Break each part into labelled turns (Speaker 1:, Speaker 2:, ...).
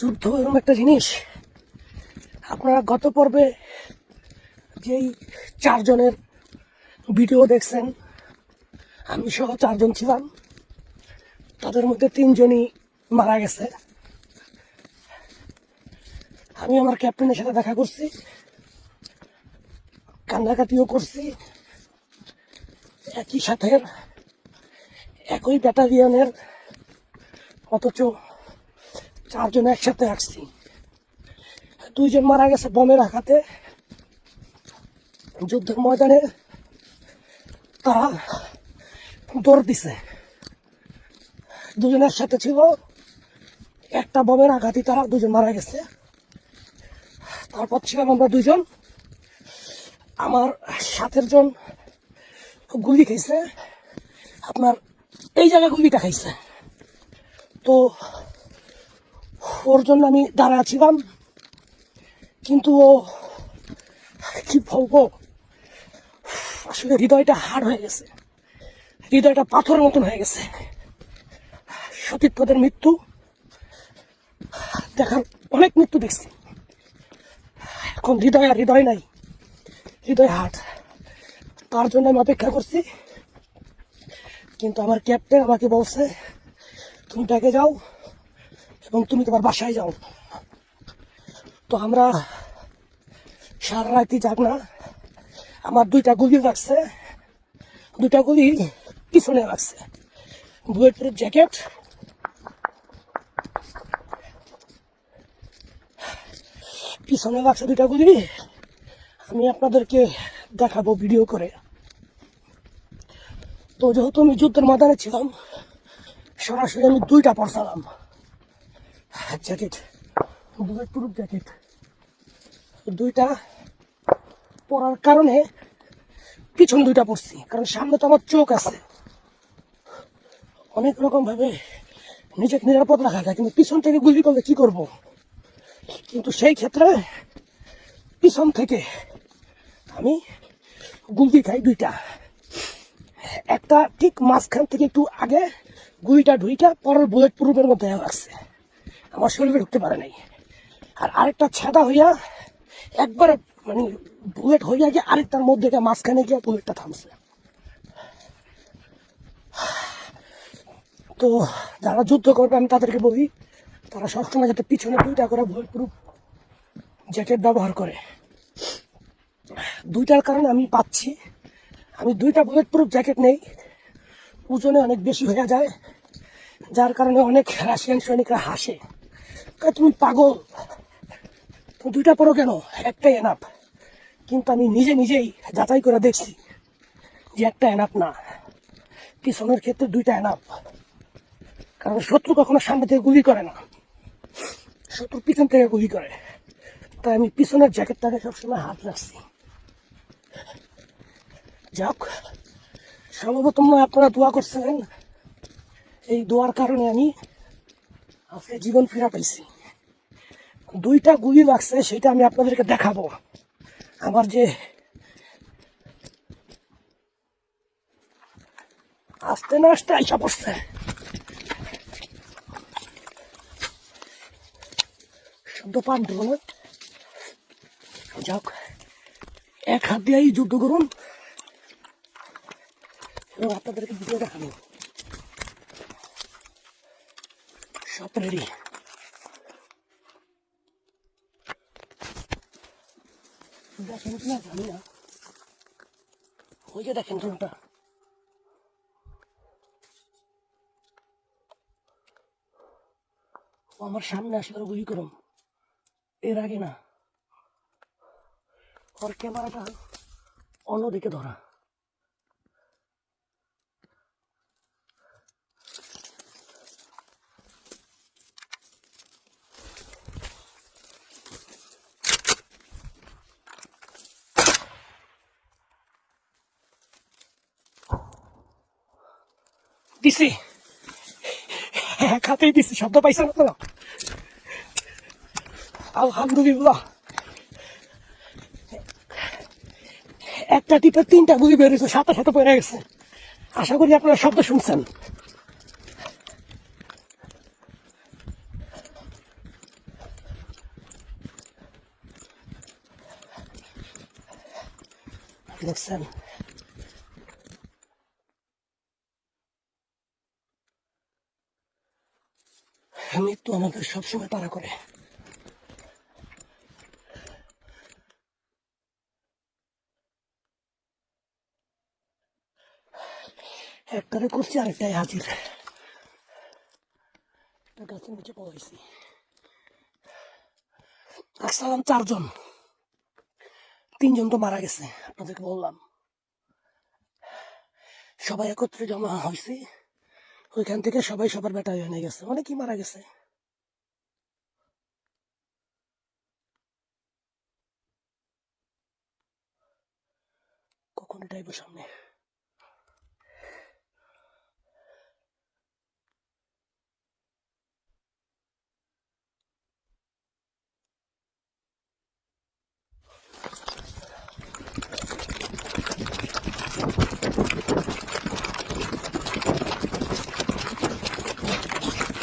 Speaker 1: যুদ্ধ, এরকম একটা জিনিস। আপনারা গত পর্বে যেই চারজনের ভিডিও দেখছেন, আমি সহ চারজন ছিলাম। তাদের মধ্যে তিনজনই মারা গেছে। আমি আমার ক্যাপ্টেনের সাথে দেখা করছি, কান্নাকাটিও করছি। একই সাথে একই ব্যাটালিয়নের অথচ চারজন একসাথে আসছি। দুইজন মারা গেছে বোমের আঘাতে। যুদ্ধের ময়দানে তারা দৌড় দিছে। দুজন একসাথে ছিল। একটা বোমের আঘাতই তারা দুজন মারা গেছে। তারপর ছিলাম আমরা দুজন আমার সাতের জন গুলি খাইছে। আপনার এই জায়গায় গুলিটা খাইছে। তো ওর জন্য আমি দাঁড়া ছিলাম কিন্তু ও কি বলব? আসলে হৃদয়টা হাড় হয়ে গেছে। হৃদয়টা পাথরের মতন হয়ে গেছে। সতীর্থদের মৃত্যু, দেখার অনেক মৃত্যু দেখছি। এখন হৃদয় আর হৃদয় নাই। হৃদয় হাট তার জন্য আমি অপেক্ষা করছি। কিন্তু আমার ক্যাপ্টেন আমাকে বলছে, তুমি ডেকে যাও। এবং তুমি তোমার বাসায় যাও। তো আমরা সারা রাতি যাক না। আমার দুইটা গুলি লাগছে। দুইটা গুলি পিছনে লাগছে। বুয়েট প্রুফ জ্যাকেট পিছনে লাগছে দুইটা গুলি। আমি আপনাদেরকে দেখাবো ভিডিও করে। তো যেহেতু আমি যুদ্ধের ময়দানে ছিলাম, সরাসরি আমি দুইটা পরসালাম জ্যাকেট বুলেট প্রুফ জ্যাকেট দুইটা পরার কারণে পিছন দুইটা পড়ছি, কারণ সামনে তো আমার চোখ আছে। অনেক রকম ভাবে নিজেকে নিরাপদ রাখা যায়, কিন্তু পিছন থেকে গুলি করলে কি করব? কিন্তু সেই ক্ষেত্রে পিছন থেকে আমি গুলি খাই দুইটা। একটা ঠিক মাঝখান থেকে একটু আগে গুলিটা ঢুইটা পরের বুলেট প্রুফের মধ্যে লাগছে। আমার শরীরে ঢুকতে পারে নাই। আর আরেকটা ছাদা হইয়া একবারে মানে বুলেট হইয়া গিয়ে আরেকটার মধ্যে গিয়ে মাঝখানে গিয়ে বুলেটটা থামছে। তো যারা যুদ্ধ করবে, আমি তাদেরকে বলি, তারা সবসময় যাতে পিছনে দুইটা করে বুলেট প্রুফ জ্যাকেট ব্যবহার করে। দুইটার কারণে আমি পাচ্ছি। আমি দুইটা বুলেট প্রুফ জ্যাকেট নেই। ওজনে অনেক বেশি হয়ে যায়। যার কারণে অনেক রাশিয়ান সৈনিকরা হাসে। তুমি পাগল। দুইটা পড়ো কেন? একটাই এনাপ কিন্তু আমি নিজে নিজেই যাচাই করে দেখছি যে একটা এনাপ না। পিছনের ক্ষেত্রে দুইটা এনাপ কারণ শত্রু কখনো সামনে থেকে গুলি করে না। শত্রু পিছন থেকে গুলি করে। তাই আমি পিছনের জ্যাকেটটাকে সবসময় হাত রাখছি। যাক, সম্ভবত আপনারা দোয়া করছিলেন এই দোয়ার কারণে আমি আজকে জীবন ফেরা পাইছি। দুইটা গুলি লাগছে, সেটা আমি আপনাদেরকে দেখাবো। আমার যে আস্তে না আসতে আইসা পড়ছে। শব্দ পান দেবো না। যাক, এক হাত দিয়েই যুদ্ধ করুন। এবং আপনাদেরকে ভিডিও দেখাবো। সব রেডি দেখেন আমার সামনে আসে করে গুলি করুন এর আগে না, ওর ক্যামেরাটা অন্যদিকে ধরা। দিছি। এক দিছি, শব্দ হাম আপনারা আলহামদুলিল্লাহ। একটা টিপে তিনটা গুলি বেরোছে সাথে সাথে পড়ে গেছে। আশা করি আপনারা শব্দ শুনছেন। দেখছেন? মৃত্যু আমাদের সবসময় তাড়া করে। একটারে করছি আরেকটাই হাজির। গাছের নিচে পড়াইছি আসসালাম, চারজন। তিনজন তো মারা গেছে, আপনাদেরকে বললাম। সবাই একত্রে জমা হয়েছে ওইখান থেকে সবাই সবার বেটা হয়ে গেছে। অনেকই মারা গেছে। কখন এটাইব সামনে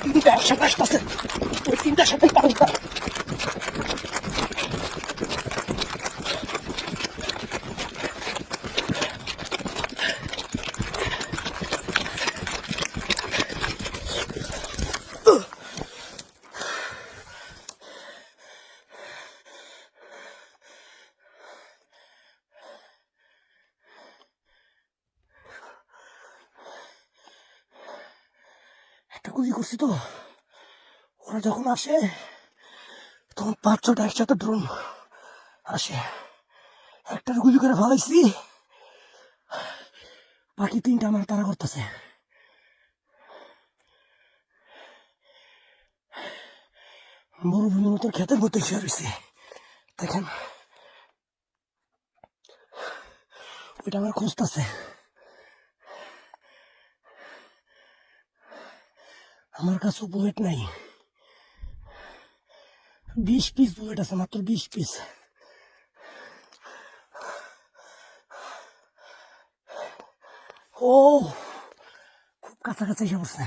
Speaker 1: তিনটা একসাথে আসতেছে ওই তিনটার সাথে পারুন একটা গুলি করছি তো। ওরা যখন আসে, তখন পাঁচ ছটা একসাথে ড্রোন আসে। একটা গুলি করে ফেলাইছি। বাকি তিনটা আমার তারা করতেছে। মরুভূমির মতো খেতের মতো শুয়ে রয়েছে দেখেন। ওইটা আমার খুঁজতেছে। আমার কাছে বুয়েট নাই। বিশ পিস বুয়েট আছে, মাত্র বিশ পিস ও, খুব কাছাকাছি এসে পড়ছে।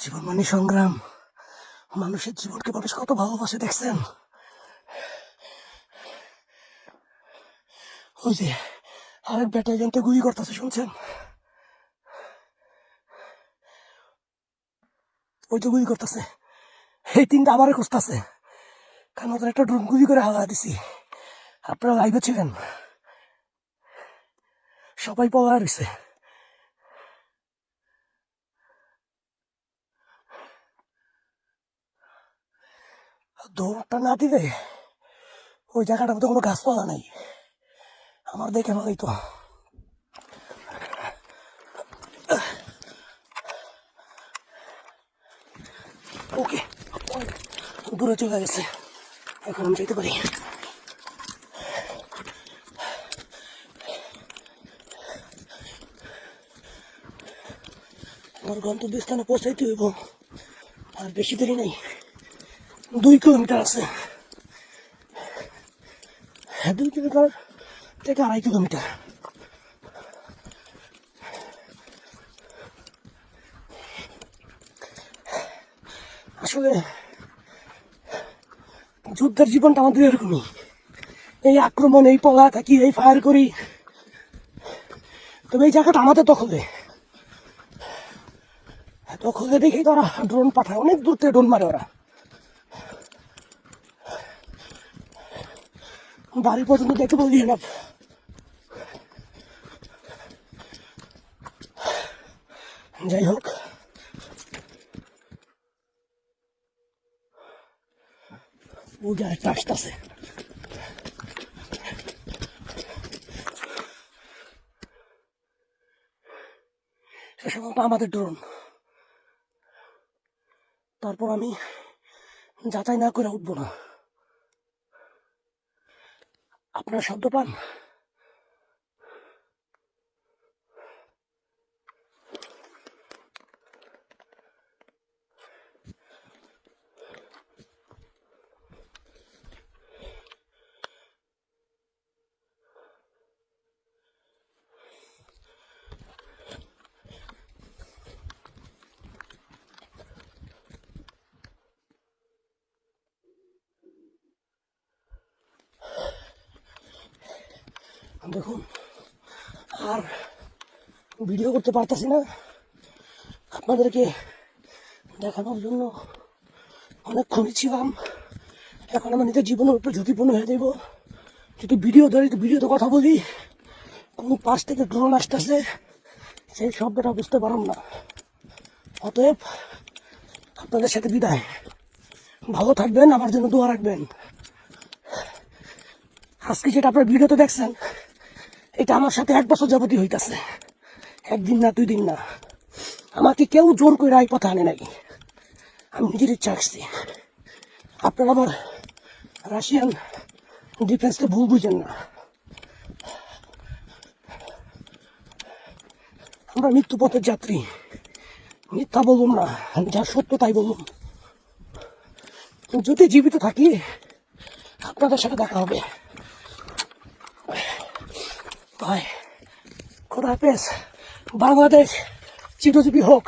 Speaker 1: জীবন মানে সংগ্রাম। মানুষের জীবনকে মানুষ কত ভালোবাসে, দেখছেন? ওই যে আরেক ব্যাটালিয়নতে গুলি করতেছে, শুনছেন? ওই তো গুলি করতেছে। এই তিনটা আবারও খুঁজতেছে। কারণ ওদের একটা ড্রোন গুলি করে হাওয়া দিছি। আপনারা লাইভে ছিলেন। সবাই পড়া রয়েছে। দৌড়টা না দিলে ওই জায়গাটার মধ্যে কোনো গাছপালা নাই। আমার দেখে ভালোই তো। ওকে দূরে চলে গেছে। এখন আমি যেতে পারি। আমার গন্তব্যস্থানে পৌঁছাইতে হইব। আর বেশি দেরি নেই। দুই কিলোমিটার আছে। হ্যাঁ দুই কিলোমিটার থেকে আড়াই কিলোমিটার। আসলে যুদ্ধের জীবনটা আমাদের এরকমই। এই আক্রমণ, এই পলা থাকি, এই ফায়ার করি। তবে এই জায়গাটা আমাদের দখলে। দখলে দেখেই তো ওরা ড্রোন পাঠায়। অনেক দূর থেকে ড্রোন মারে ওরা। বাড়ি পর্যন্ত দেখতে বললি না যাই হোক। যে একটা আসতেছে। আমাদের ড্রোন। তারপর আমি যাচাই না করে উঠবো না। আপনার শব্দ পান? দেখুন, আর ভিডিও করতে পারতেছি না। আপনাদেরকে দেখানোর জন্য অনেকক্ষণই ছিলাম এখন আমার নিজের জীবনের উপরে ঝুঁকিপূর্ণ হয়ে যাব যদি ভিডিও ধরি ভিডিওতে কথা বলি। কোনো পাশ থেকে ড্রোন আসতেছে, সেই শব্দটা বুঝতে পারলাম না। অতএব আপনাদের সাথে বিদায়। ভালো থাকবেন, আমার জন্য দোয়া রাখবেন। আজকে যেটা আপনার ভিডিওতে দেখছেন এটা আমার সাথে এক বছর যাবতীয় হইতাছে। একদিন না, দুই দিন না। আমাকে কেউ জোর করে এই পথে আনে নাই। আমি নিজের ইচ্ছা আসছি আপনারা আমার রাশিয়ান ডিফেন্সকে ভুল বুঝেন না। আমরা মৃত্যু পথের যাত্রী। মিথ্যা বলুন না যা সত্য তাই বলুন। যদি জীবিত থাকি, আপনাদের সাথে দেখা হবে। ভাই খোদা হাফেজ বাংলাদেশ চিরজীবী হোক